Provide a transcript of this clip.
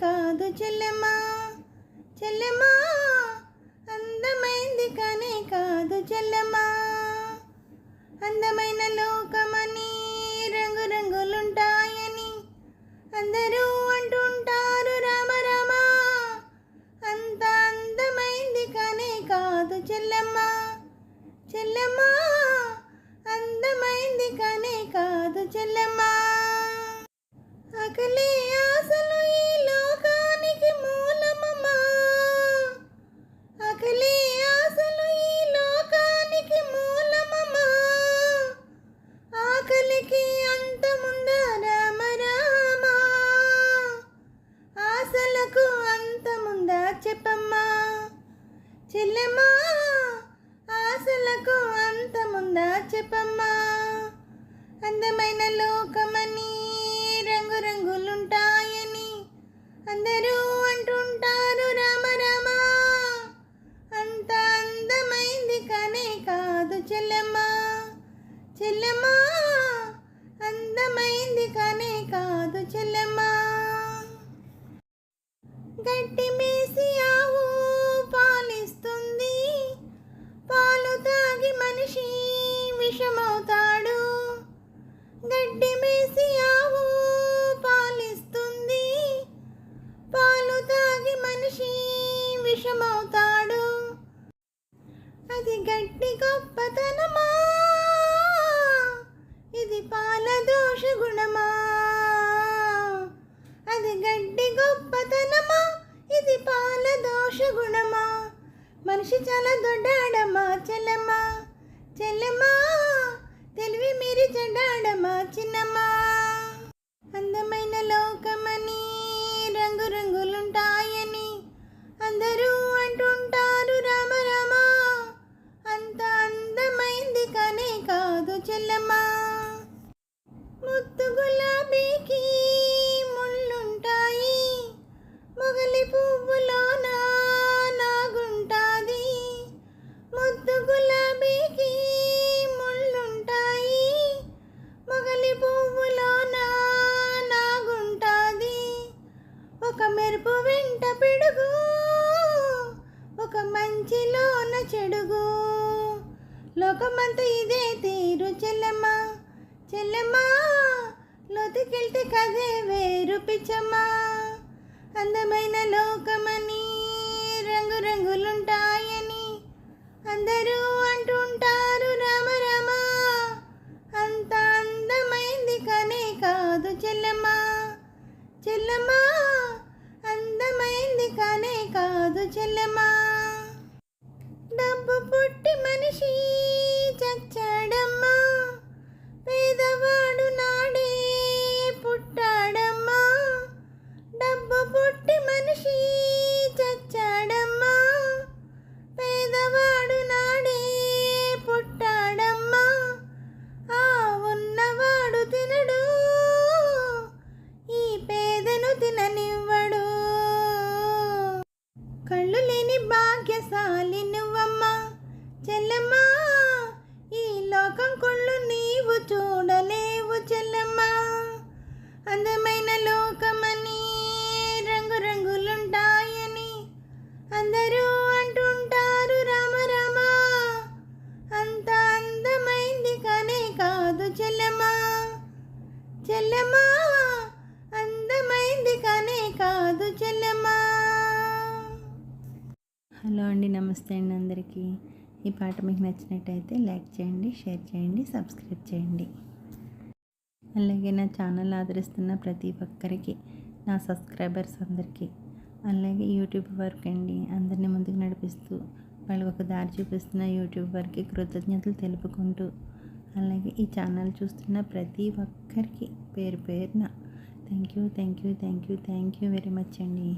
కాదు చెల్లెమ్మా చెల్లెమ్మా అందమైంది కానీ కాదు చెల్లెమ్మా. చెప్పమ్మా. చెల్లెమ్మా ఆశలకు అంతముందా చెప్పమ్మా. అందమైన లోకమని రంగురంగులుంటాయని అందరూ అంటుంటారు రామ రామ. అంత అందమైంది కానే కాదు చెల్లెమ్మా. చెల్లెమ్మా అందమైంది కానే కాదు చెల్లెమ్మా. గట్టి ఇది గడ్డి గొప్పతనమా ఇది పాల దోష గుణమా? అది గడ్డి గొప్పతనమా ఇది పాల దోష గుణమా? మనిషి చాలా దొడ్డాడమా చెల్లమ్మా చెల్లమ్మా. తెలివి మీరి చెడ్డాడమా చిన్నమ్మా. అందమైన లోకమని రంగురంగులుంటాయి? ఒక మెరుపు వెంట పిడుగు ఒక మంచిలోన చెడుగు. లోకమంతా ఇదే తీరు చెల్లెమ్మా చెల్లెమ్మా. లోతుకెళ్తే కదే వేరు పిచ్చమ్మా. అందమైన లోకమని రంగురంగులుంటాయని అందరూ అంటుంటారు రామ రామ. అంత అందమైంది కానీ కాదు చెల్లెమ్మా చెల్లెమ్మా. చెల్లెమ్మా. డబ్బు పుట్టి మనిషి. చెల్లెమ్మా అందమైంది కానీ కాదు చెల్లెమ్మా. హలో అండి నమస్తే అండి అందరికీ. ఈ పాట మీకు నచ్చినట్టయితే లైక్ చేయండి షేర్ చేయండి సబ్స్క్రైబ్ చేయండి. అలాగే నా ఛానల్ ఆదరిస్తున్న ప్రతి ఒక్కరికి నా సబ్స్క్రైబర్స్ అందరికీ అలాగే యూట్యూబ్ వర్క్ అండి అందరినీ ముందుకు నడిపిస్తూ వాళ్ళకి ఒక దారి చూపిస్తున్న యూట్యూబ్ వర్క్కి కృతజ్ఞతలు తెలుపుకుంటూ అలాగే ఈ ఛానల్ చూస్తున్న ప్రతి ఒక్కరికి పేరు పేరున thank you thank you thank you thank you very much అండి.